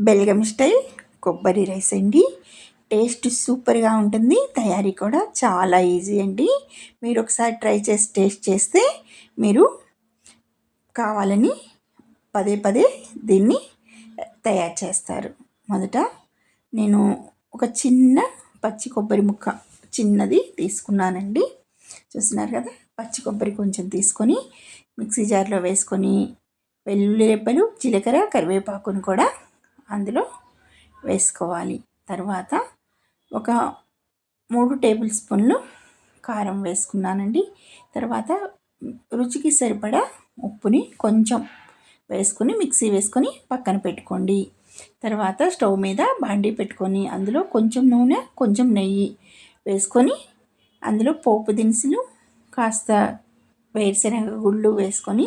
Belgaum style కొబ్బరి rice అండి. Taste సూపర్గా ఉంటుంది. తయారీ కూడా చాలా ఈజీ అండి. మీరు ఒకసారి ట్రై చేసి టేస్ట్ చేస్తే మీరు కావాలని పదే పదే దీన్ని తయారు చేస్తారు. మొదట నేను ఒక చిన్న పచ్చి కొబ్బరి ముక్క చిన్నది తీసుకున్నానండి. చూస్తున్నారు కదా? పచ్చి కొబ్బరి కొంచెం తీసుకొని మిక్సీ జార్లో వేసుకొని వెల్లుల్లి రెబ్బలు జీలకర్ర కరివేపాకును కూడా అందులో వేసుకోవాలి. తర్వాత ఒక మూడు టేబుల్ స్పూన్లు కారం వేసుకున్నానండి. తర్వాత రుచికి సరిపడా ఉప్పుని కొంచెం వేసుకొని మిక్సీ వేసుకొని పక్కన పెట్టుకోండి. తర్వాత స్టవ్ మీద బాండీ పెట్టుకొని అందులో కొంచెం నూనె కొంచెం నెయ్యి వేసుకొని అందులో పోపు దినుసులు కాస్త వేరుశనగ గుళ్ళు వేసుకొని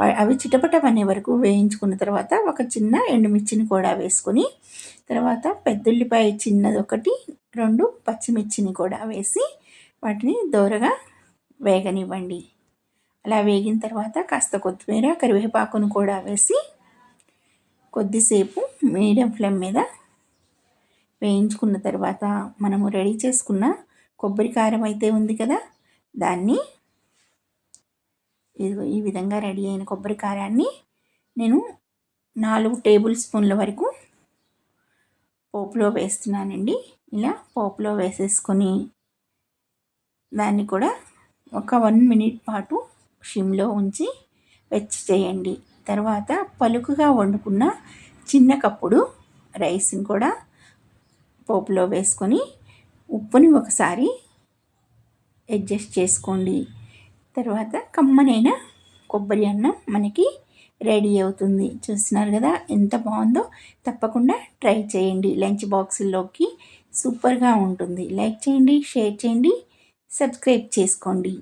అవి చిటపటమనే వరకు వేయించుకున్న తర్వాత ఒక చిన్న ఎండుమిర్చిని కూడా వేసుకొని తర్వాత పెద్దుల్లిపాయ చిన్నది ఒకటి రెండు పచ్చిమిర్చిని కూడా వేసి వాటిని దోరగా వేగనివ్వండి. అలా వేగిన తర్వాత కాస్త కొత్తిమీర కరివేపాకును కూడా వేసి కొద్దిసేపు మీడియం ఫ్లేమ్ మీద వేయించుకున్న తర్వాత మనము రెడీ చేసుకున్న కొబ్బరి కారం అయితే ఉంది కదా దాన్ని ఇదిగో ఈ విధంగా రెడీ అయిన కొబ్బరి కారాన్ని నేను నాలుగు టేబుల్ స్పూన్ల వరకు పోపులో వేస్తున్నానండి. ఇలా పోపులో వేసేసుకొని దాన్ని కూడా ఒక వన్ మినిట్ పాటు షిమ్లో ఉంచి వెచ్చి చేయండి. తర్వాత పలుకుగా వండుకున్న చిన్న కప్పుడు రైస్ని కూడా పోపులో వేసుకొని ఉప్పుని ఒకసారి అడ్జస్ట్ చేసుకోండి. తర్వాత కమ్మనైన కొబ్బరి అన్నం మనకి రెడీ అవుతుంది. చూస్తున్నారు కదా ఎంత బాగుందో. తప్పకుండా ట్రై చేయండి. లంచ్ బాక్సుల్లోకి సూపర్గా ఉంటుంది. లైక్ చేయండి షేర్ చేయండి సబ్స్క్రైబ్ చేసుకోండి.